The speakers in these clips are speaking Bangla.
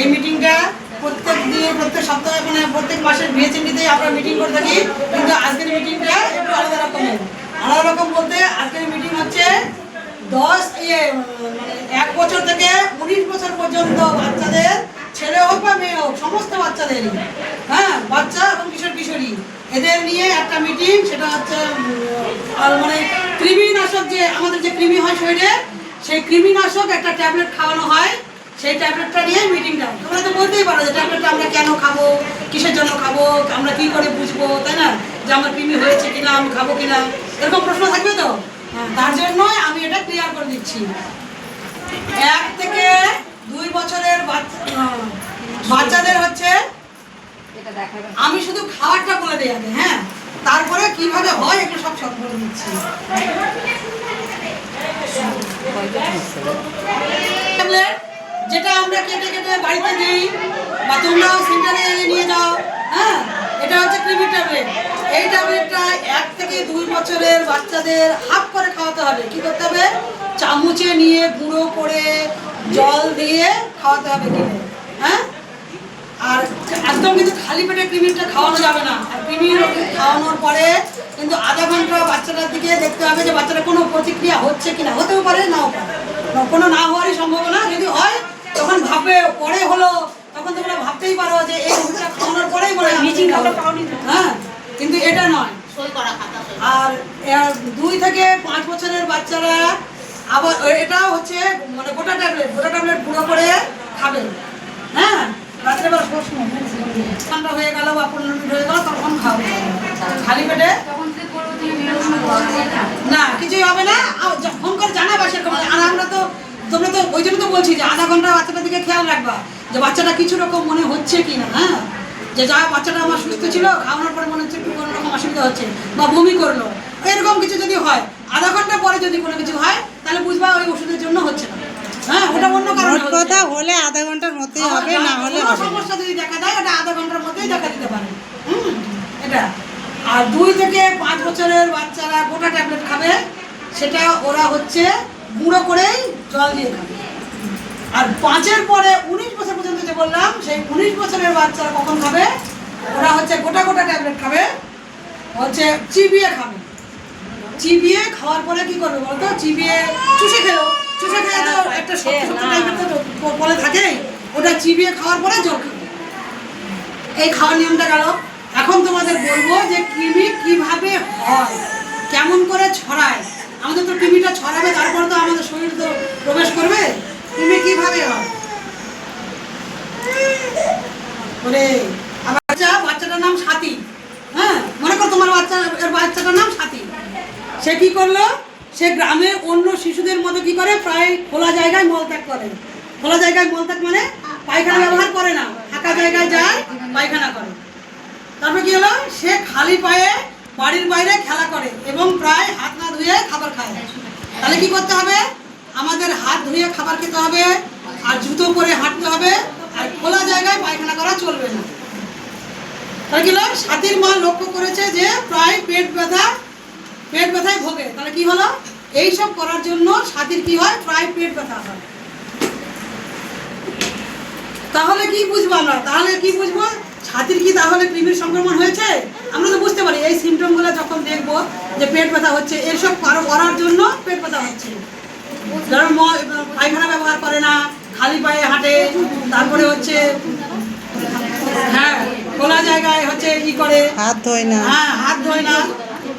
এই মিটিংটা প্রত্যেক দিন, প্রত্যেক সপ্তাহে মানে প্রত্যেক মাসের বিএচএনডিতে আমরা মিটিং করে থাকি। কিন্তু আজকের মিটিংটা একটু আলাদা রকমের। আলাদা রকম বলতে আজকের মিটিং হচ্ছে দশ ইয়ে এক বছর থেকে উনিশ বছর পর্যন্ত বাচ্চাদের, ছেলে হোক বা মেয়ে হোক, সমস্ত বাচ্চাদেরই। হ্যাঁ বাচ্চা এবং কিশোর কিশোরী। এদের নিয়ে একটা মিটিং সেটা হচ্ছে মানে কৃমিনাশক যে আমাদের যে কৃমি হয় শরীরে, সেই কৃমিনাশক একটা ট্যাবলেট খাওয়ানো হয়। সেই ট্যাবলেটটা নিয়ে মিটিংটা তোমরা তো বলতেই পারো যে ট্যাবলেটটা আমরা কেন খাব কিসের জন্য খাব আমরা কি করে বুঝব তাই না? যে আমার কৃমি হয়েছে কিনা আমি খাব কিনা এরকম প্রশ্ন থাকবে তো? হ্যাঁ, তার জন্যই আমি এটা ক্লিয়ার করে দিচ্ছি। এক থেকে দুই বছরের বাচ্চাদের হচ্ছে আমি শুধু খাবারটা বলে দিই আগে হ্যাঁ? তারপরে কীভাবে হয় এগুলো সব সব বলে দিচ্ছি ট্যাবলেট যেটা আমরা কেটে কেটে বাড়িতে দিই, বা তোমরাও সেন্টারে নিয়ে যাও হ্যাঁ? এটা হচ্ছে ক্রিমি ট্যাবলেট। এই ট্যাবলেটটা এক থেকে দুই বছরের বাচ্চাদের হাফ করে খাওয়াতে হবে। কি করতে হবে? চামচে নিয়ে গুঁড়ো করে জল দিয়ে খাওয়াতে হবে কিনে হ্যাঁ? আর একদম কিন্তু খালি পেটে ক্রিমিটা খাওয়ানো যাবে না। আর ক্রিমি খাওয়ানোর পরে কিন্তু আধা ঘণ্টা বাচ্চাটার দিকে দেখতে হবে যে বাচ্চাটা কোনো প্রতিক্রিয়া হচ্ছে কিনা। হতেও পারে, নাও পারে। কোনো না হওয়ারই সম্ভাবনা যদি হয় তখন ভাববে পরে হলো তখন তোমরা ভাবতেই পারো যে এই ওষুধটা খাওয়ানোর পরেই বলে মিটিং হ্যাঁ কিন্তু এটা নয়। আর দুই থেকে পাঁচ বছরের বাচ্চারা আবার ও- এটা হচ্ছে মানে গোটা ট্যাবলেট গোটা ট্যাবলেট গুঁড়ো করে খাবে। হ্যাঁ রাত্রেবেলা প্রশ্ন ঠান্ডা হয়ে গেল বা পনেরো মিনিট হয়ে গেল তখন খাবে। খালি পেটে? না কিছুই হবে না। ফোন করে জানাবা সেরকম। আর আমরা তো তোমরা তো ওই জন্য তো বলছি যে আধা ঘণ্টা বাচ্চাটার দিকে খেয়াল রাখবা যে বাচ্চাটা কিছু রকম মনে হচ্ছে কি না হ্যাঁ? যে যা বাচ্চাটা আমার সুস্থ ছিল খাওয়ানোর পরে মনে হচ্ছে একটু কোনো রকম অসুবিধা হচ্ছে বা বমি করল। এরকম কিছু যদি হয় আধা ঘণ্টা পরে যদি কোনো কিছু হয় তাহলে বুঝবা ওই ওষুধের জন্য হচ্ছে না। হ্যাঁ ওটা অন্য কারণে কথা হলে আধা ঘণ্টার মধ্যেই হবে না হলে। সমস্যা যদি দেখা দেয় ওটা আধা ঘণ্টার মধ্যেই দেখা দিতে পারে। হুম এটা। আর দুই থেকে পাঁচ বছরের বাচ্চারা গোটা ট্যাবলেট খাবে সেটা ওরা হচ্ছে গুঁড়ো করেই জল দিয়ে খাবে। আর পাঁচের পরে উনিশ বছর পর্যন্ত যে বললাম সেই উনিশ বছরের বাচ্চারা কখন খাবে? ওরা হচ্ছে গোটা গোটা ট্যাবলেট খাবে হচ্ছে চিবিয়ে খাবে। চিবিয়ে খাওয়ার পরে কি করবে বলতো? চিবিয়ে চুষে খেলো। চুষে খেয়ে তো একটা শক্ত শক্ত টাইপের তো প- থাকে ওটা চিবিয়ে খাওয়ার পরে জল খাবে। এই খাওয়ার নিয়মটা গেল। এখন তোমাদের বলব যে কৃমি কীভাবে হয়? কেমন করে ছড়ায়? তো কৃমিটা ছড়াবে, তারপরে তো আমাদের শরীর তো প্রবেশ করবে? কৃমি কীভাবে হয়? বাচ্চা, বাচ্চাটার নাম সাথী। হ্যাঁ মনে করো তোমার বাচ্চা, এর বাচ্চাটার নাম সাথী। সে কি করল? সে গ্রামে অন্য শিশুদের মতো কি করে? প্রায় খোলা জায়গায় মলত্যাগ করে। খোলা জায়গায় মলত্যাগ মানে পায়খানা ব্যবহার করে না। ফাঁকা জায়গায় যায়, পায়খানা করে। তারপরে কি হলো? সে খালি পায়ে বাড়ির বাইরে খেলা করে এবং প্রায় হাত না ধুয়ে খাবার খায়। তাহলে কি করতে হবে? আমাদের হাত ধুয়ে খাবার খেতে হবে, আর জুতো পরে হাঁটতে হবে, আর খোলা জায়গায় পায়খানা করা চলবে না। তাহলে কি হলো? সাথীর মা লক্ষ্য করেছে যে প্রায় পেট ব্যথা, পেট ব্যথায় ভোগে। তাহলে কি হলো? এই সব করার জন্য সাথীর কি হয়? প্রায় পেট ব্যথা হয়। তাহলে কি বুঝব আমরা? তাহলে কি বুঝব? ছাতির কি তাহলে কৃমির সংক্রমণ হয়েছে? আমরা তো বুঝতে পারি। এই সিমটমগুলো যখন দেখব যে পেট ব্যথা হচ্ছে এসব কারও করার জন্য পেট ব্যথা হচ্ছে। ম- পায়খানা ব্যবহার করে না খালি পায়ে হাঁটে তারপরে হচ্ছে হ্যাঁ খোলা জায়গায় হচ্ছে ই করে। হাত ধোয় না। হ্যাঁ হাত ধোয় না।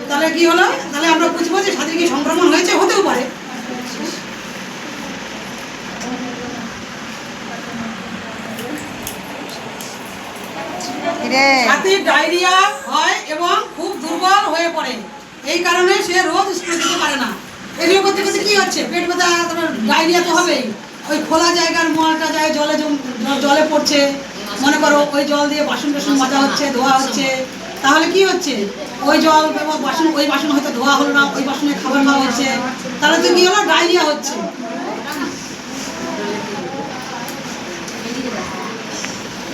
তাহলে কি হলো? তাহলে আমরা বুঝব যে ছাতির কি সংক্রমণ হয়েছে? হতেও পারে। ডায়রিয়া হয় এবং খুব দুর্বল হয়ে পড়ে। এই কারণে সে রোজ যেতে পারে না। এগুলো করতে করতে কি হচ্ছে? পেট ব্যথা ডায়রিয়া তো হবেই। ওই খোলা জায়গার মলটা যায়, জলে জলে পড়ছে। মনে করো ওই জল দিয়ে বাসন টাসন মাজা হচ্ছে, ধোয়া হচ্ছে। তাহলে কি হচ্ছে? ওই জল বাসন, ওই বাসন হয়তো ধোয়া হলো না, ওই বাসনে খাবার খাওয়া হচ্ছে। তাহলে তো কি হলো? ডায়রিয়া হচ্ছে।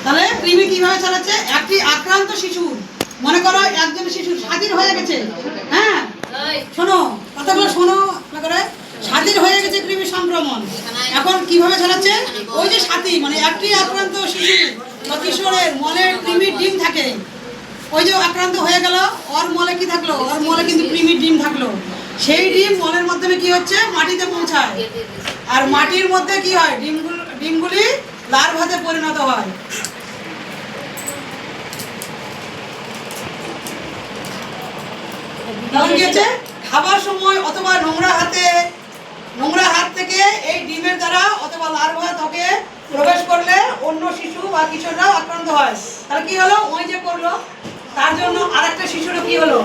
তাহলে কৃমি কীভাবে চালাচ্ছে? একটি আক্রান্ত শিশু, মনে করো একজন শিশু স্বাধীন হয়ে গেছে। হ্যাঁ? শোনো, কথাগুলো শোনো, মনে করে। স্বাধীন হয়ে গেছে কৃমি সংক্রমণ। এখন কীভাবে ছড়াচ্ছে ওই যে সাথী মানে একটি আক্রান্ত শিশু বা কিশোরের মলে কৃমির ডিম থাকে। ওই যে আক্রান্ত হয়ে গেল, ওর মলে কি থাকল? ওর মলে কিন্তু কৃমির ডিম থাকল। সেই ডিম মলের মাধ্যমে কি হচ্ছে? মাটিতে পৌঁছায়। আর মাটির মধ্যে কি হয়? ডিমগুলো ডিমগুলি লার্ভাতে পরিণত হয়। খাবার সময় অথবা নোংরা হাতে, নোংরা হাত থেকে এই ডিমের দ্বারা অথবা লার্ভা ত্বকে প্রবেশ করলে অন্য শিশু বা কিশোররাও আক্রান্ত হয়। তাহলে কি হলো? ওই যে করল, তার জন্য আরেকটা শিশুরও কি হলো?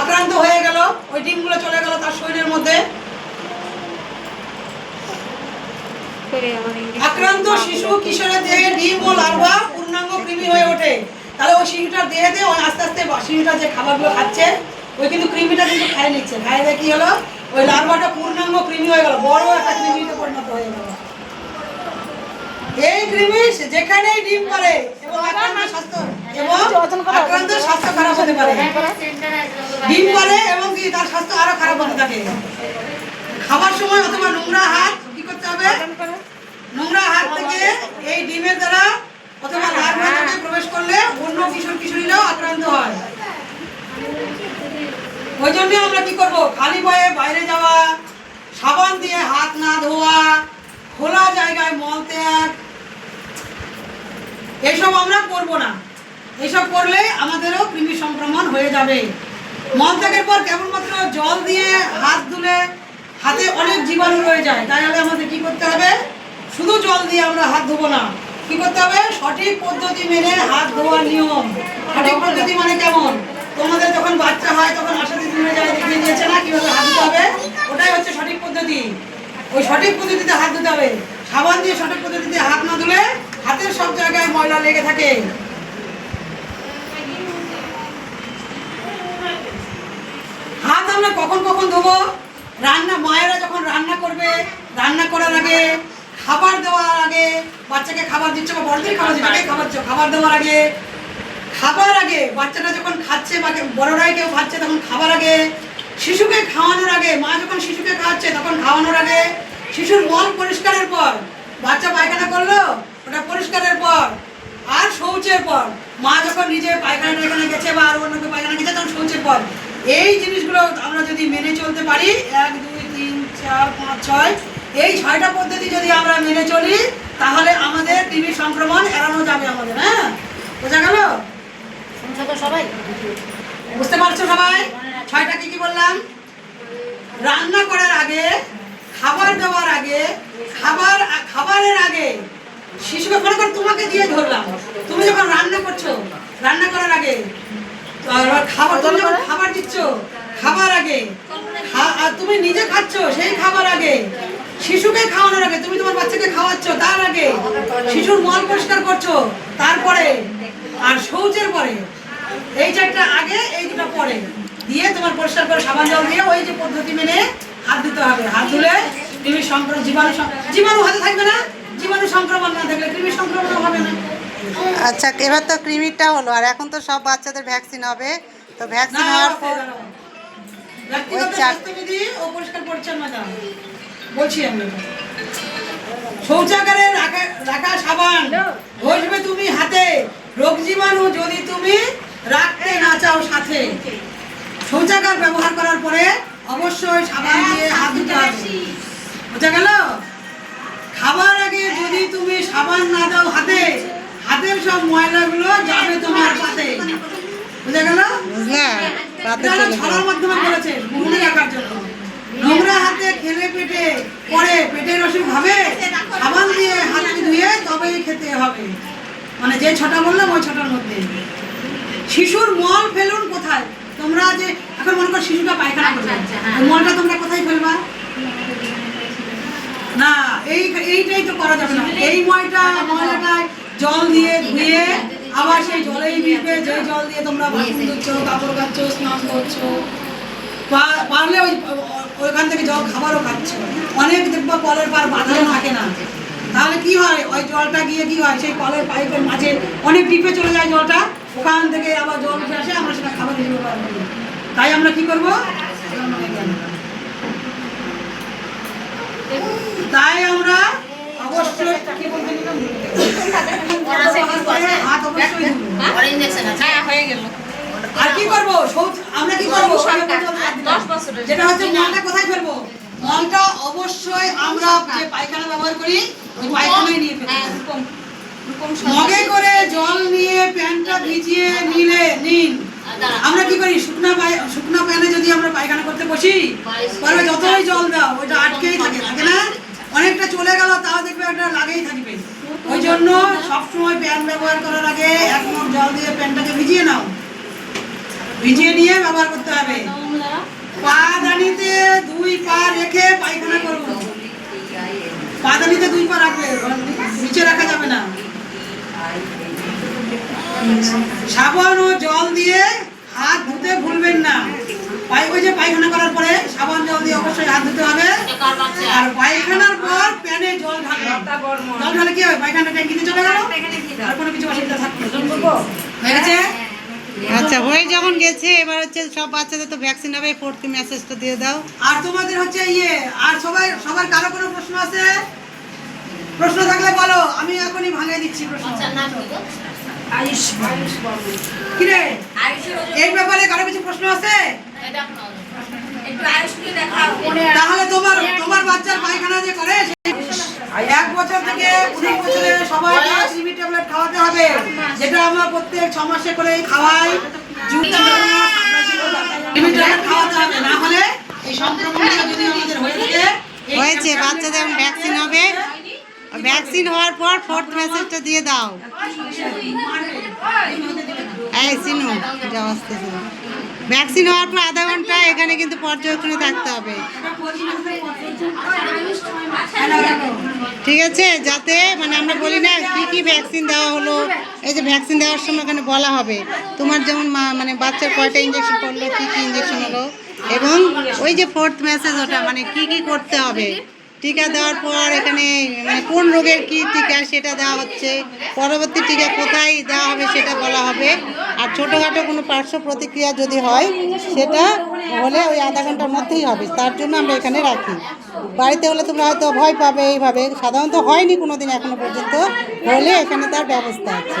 আক্রান্ত হয়ে গেল, ওই ডিমগুলো চলে গেল তার শরীরের মধ্যে। আক্রান্ত শিশু কিশোরের দেহে ডিম ও লার্ভা পূর্ণাঙ্গ কৃমি হয়ে ওঠে। তাহলে ওই শিশুটার দেহেতে ওই আস্তে আস্তে শিশুটা যে খাবারগুলো খাচ্ছে ওই কিন্তু কৃমিটা কিন্তু খাই নিচ্ছে। খাই দিয়ে কি হলো? ওই লার্ভাটা পূর্ণাঙ্গ কৃমি হয়ে গেল বড় একটা কৃমিতে পরিণত হয়ে গেল। এই কৃমি যেখানেই ডিম পারে এবং আক্রান্ত স্বাস্থ্য এবং আক্রান্ত স্বাস্থ্য খারাপ হতে পারে। ডিম পারে এবং কি তার স্বাস্থ্য আরও খারাপ হতে থাকে খাবার সময় অথবা নোংরা হাত কি করতে হবে নোংরা হাত থেকে এই ডিমের দ্বারা অথবা লার্ভা থেকে প্রবেশ করলে অন্য কিশোর কিশোরীরাও আক্রান্ত হয় ওই জন্য আমরা কি করব? খালি বয়ে বাইরে যাওয়া, সাবান দিয়ে হাত না ধোয়া, খোলা জায়গায় মল ত্যাগ, এসব আমরা করব না। এসব করলে আমাদেরও কৃমি সংক্রমণ হয়ে যাবে। মল ত্যাগের পর কেবলমাত্র জল দিয়ে হাত ধুলে হাতে অনেক জীবাণু রয়ে যায়। তাহলে আমাদের কি করতে হবে? শুধু জল দিয়ে আমরা হাত ধোবো না। কি করতে হবে? সঠিক পদ্ধতি মেনে হাত ধোয়ার নিয়ম। সঠিক পদ্ধতি মানে কেমন? তোমাদের যখন বাচ্চা হয়, তখন আশা দিদি যায় দেখিয়ে দিয়েছে না, কীভাবে হাত দিতে হবে? ওটাই হচ্ছে সঠিক পদ্ধতি। ওই সঠিক পদ্ধতিতে হাত ধুতে হবে। সাবান দিয়ে সঠিক পদ্ধতিতে হাত না ধুলে হাতের সব জায়গায় ময়লা লেগে থাকে। হাত আমরা কখন কখন ধোবো? রান্না, মায়েরা যখন রান্না করবে, রান্না করার আগে, খাবার দেওয়ার আগে, বাচ্চাকে খাবার দিচ্ছ বা বড়দের খাবার দিচ্ছ খাবার খাবার দেওয়ার আগে খাবার আগে, বাচ্চাটা যখন খাচ্ছে বা বড়রাই কেউ খাচ্ছে, তখন খাবার আগে, শিশুকে খাওয়ানোর আগে, মা যখন শিশুকে খাওয়াচ্ছে, তখন খাওয়ানোর আগে, শিশুর মল পরিষ্কারের পর, বাচ্চা পায়খানা করল, ওটা পরিষ্কারের পর, আর শৌচের পর, মা যখন নিজে পায়খানা টায়খানা গেছে বা আর অন্য কেউ পায়খানা গেছে, তখন শৌচের পর। এই জিনিসগুলো আমরা যদি মেনে চলতে পারি, এক, দুই, তিন, চার, পাঁচ, ছয়, এই ছয়টা পদ্ধতি যদি আমরা মেনে চলি, তাহলে আমাদের টিবি সংক্রমণ এড়ানো যাবে আমাদের হ্যাঁ? সবাই? বুঝতে পারছ সবাই? ছয়টা কি কি বললাম? রান্না করার আগে, খাবার দেওয়ার আগে, খাবার, খাবারের আগে শিশুকে মনে কর তোমাকে দিয়ে ধরলাম। তুমি যখন রান্না করছ, রান্না করার আগে খাবার, তুমি যখন খাবার দিচ্ছ, খাবার আগে তুমি নিজে খাচ্ছ সেই খাবার আগে, শিশুকে খাওয়ানোর আগে, তুমি তোমার বাচ্চাকে খাওয়াচ্ছ তার আগে, শিশুর মল পরিষ্কার করছ, তারপরে আর শৌচের পরে এই চারটা আগে এই দুটো পরে। দিয়ে তোমার পরিষ্কার করে সাবান জল দিয়ে ওই যে পদ্ধতি মেনে হাত দিতে হবে। হাত ধুলে কৃমি সংক্রমণ জীবাণু জীবাণু হাতে থাকবে না। জীবাণু সংক্রমণ না থাকলে কৃমি সংক্রমণ হবে না। আচ্ছা এবার তো ক্রিমিটা হলো। আর এখন তো সব বাচ্চাদের ভ্যাকসিন হবে। তো ভ্যাকসিন হওয়ার পর ব্যক্তিগত ওই স্বাস্থ্যবিধি ও পরিষ্কার পরিচ্ছন্নতা বলছি আমি। শৌচাগারে রাখা রাখা সাবান। ঘষবে তুমি হাতে। রোগ জীবাণু যদি তুমি রাখতে না চাও সাথে। শৌচাগার ব্যবহার করার পরে অবশ্যই সাবান দিয়ে হাত ধুতে হবে। বোঝা গেল? খাবার আগে যদি তুমি সাবান না দাও হাতে হাতের সব ময়লাগুলো যাবে তোমার পাতে। বুঝা গেল? এটা চলে ছড়ার মাধ্যমে করেছে মনে রাখার জন্য। নোংরা হাতে খেলে পেটে পরে পেটের অসুখ হবে। সাবান দিয়ে হাত ধুয়ে তবেই খেতে হবে। মানে যে ছটা বললাম ওই ছটার মধ্যে। শিশুর মল ফেলুন কোথায়? তোমরা যে এখন মনে করো শিশুটা পায়খানা করবে। আচ্ছা, হ্যাঁ। মলটা তোমরা কোথায় ফেলবা? না এই এইটাই তো করা যাবে না। এই ময়টা ময়লাটায় জল দিয়ে ধুয়ে আবার সেই জলেই মিশবে যে জল দিয়ে তোমরা বাসন ধুচ্ছ কাপড় কাচ্ছ স্নান করছ পারলে ওই ওইখান থেকে জল খাবারও খাচ্ছ। অনেক দেখব কলের পার বাঁধানো থাকে না। তাহলে কি হয়? ওই জলটা গিয়ে কি হয়? সেই কলের পাইপের মাঝে অনেক ডিপে চলে যায় জলটা? ওখান থেকে আবার জল উঠে আসে আমরা সেটা খাবার হিসেবে করি। তাই আমরা কি করব? তাই আমরা অবশ্যই হ্যাঁ হয়ে আর কি করব? আমরা কি করব? যেটা হচ্ছে মলটা কোথায় ফেলব? অবশ্যই আমরা যে পায়খানা ব্যবহার করি ওই পায়খানায় নিয়ে ফেলব। মগে করে জল নিয়ে প্যানটা ভিজিয়ে নিলে, নিন। আমরা কি করি? শুকনা শুকনা প্যানে যদি আমরা পায়খানা করতে বসি, তাহলে যতই জল দাও, ওইটা আটকেই থাকে থাকে না? অনেকটা চলে গেল, তাও দেখবে ওটা লাগেই থাকবে। ওই জন্য সবসময় প্যান ব্যবহার করার আগে এক মগ জল দিয়ে প্যানটাকে ভিজিয়ে নাও। ভিজিয়ে নিয়ে ব্যবহার করতে হবে। পা দানিতে দুই পা রেখে পায়খানা করব পা দানিতে দুই পা রাখবে নিচে রাখা যাবে না সাবান ও জল দিয়ে হাত ধুতে ভুলবেন না। পাই যে পায়খানা করার পরে সাবান জল দিয়ে অবশ্যই হাত ধুতে হবে। আর পায়খানার পর প্যানে জল ঢালবে জল ঢালে কি হবে? পায়খানা ট্যাঙ্কিতে চলে গেল? আর কোনো কিছু অসুবিধা থাকবে হয়ে গেছে? আচ্ছা হয়ে যখন গেছে এবার হচ্ছে সব বাচ্চাদের তো ভ্যাকসিন হবে। ফোর্থ মেসেজটা দিয়ে দাও। আর তোমাদের হচ্ছে ইয়ে আর সবাই সবার কারও কোনো প্রশ্ন আছে? প্রশ্ন থাকলে বলো আমি এখনই ভাঙিয়ে দিচ্ছি প্রশ্ন। কি রে এই ব্যাপারে কারও কিছু প্রশ্ন আছে? তাহলে তোমার তোমার বাচ্চার পায়খানা যে করে এক বছর থেকে উনিশ বছরে সবাইকে সিবি ট্যাবলেট খাওয়াতে হবে। যেটা আমরা প্রত্যেক ছ মাসে করে খাওয়াই। খাওয়াতে হবে। না হলে এই সংক্রমণটা যদি আমাদের হয়ে থাকে হয়েছে বাচ্চাদের ভ্যাকসিন হবে। ভ্যাকসিন হওয়ার পর ফোর্থ মেসেজটা দিয়ে দাও। এই সিনু যাও আসতে ভ্যাকসিন হওয়ার পর আধা ঘণ্টা এখানে কিন্তু পর্যবেক্ষণে থাকতে হবে। ঠিক আছে? যাতে মানে আমরা বলি না, কি কি ভ্যাকসিন দেওয়া হলো? এই যে ভ্যাকসিন দেওয়ার সময় এখানে বলা হবে। তোমার যেমন মা মানে বাচ্চার কয়টা ইঞ্জেকশন করল কি কি ইঞ্জেকশন হলো? এবং ওই যে ফোর্থ মেসেজ ওটা মানে কি কি করতে হবে? টিকা দেওয়ার পর এখানে মানে কোন রোগের কি টিকা সেটা দেওয়া হচ্ছে পরবর্তী টিকা কোথায় দেওয়া হবে সেটা বলা হবে। আর ছোটোখাটো কোনো পার্শ্ব প্রতিক্রিয়া যদি হয় সেটা হলে ওই আধা ঘণ্টার মধ্যেই হবে তার জন্য আমরা এখানে রাখি। বাড়িতে হলে তোমরা হয়তো ভয় পাবে এইভাবে সাধারণত হয়নি কোনো দিন এখনও পর্যন্ত হলে এখানে তার ব্যবস্থা আছে।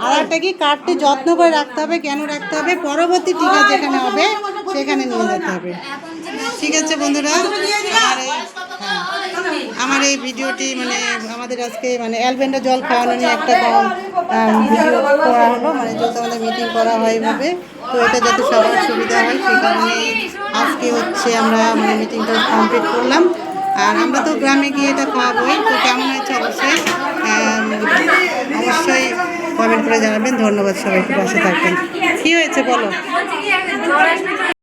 আর একটা কি কার্ডটি যত্ন করে রাখতে হবে কেন রাখতে হবে পরবর্তী টিকা যেখানে হবে সেখানে নিয়ে যেতে হবে। ঠিক আছে বন্ধুরা এই- হ্যাঁ। আমার এই ভিডিওটি মানে আমাদের আজকে মানে অ্যালবেন্ডা জল খাওয়ানো নিয়ে একটা ভিডিও করা হলো। মানে যেহেতু আমাদের মিটিং করা হয় এভাবে, তো এটা যাতে সবার সুবিধা হয়, সেই কারণে আজকে হচ্ছে আমরা মানে মিটিংটা কমপ্লিট করলাম। আর আমরা তো গ্রামে গিয়ে এটা খাওয়াবোই, তো কেমন হয়েছে অবশ্যই অবশ্যই কমেন্ট করে জানাবেন। ধন্যবাদ সবাইকে, পাশে থাকবেন। কী হয়েছে বলো?